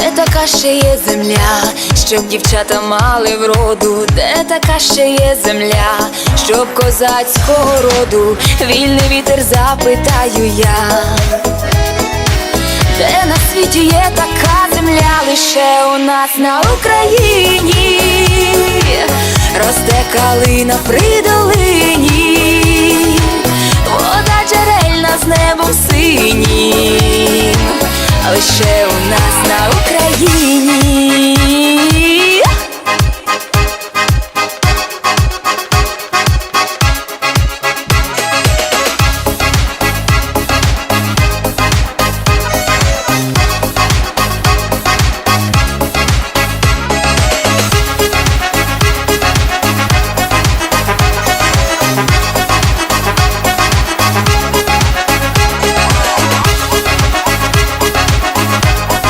Де така ще є земля, щоб дівчата мали вроду, де така ще є земля, щоб козацького роду, вільний вітер запитаю я. Де на світі є така земля, лише у нас на Україні, росте калина при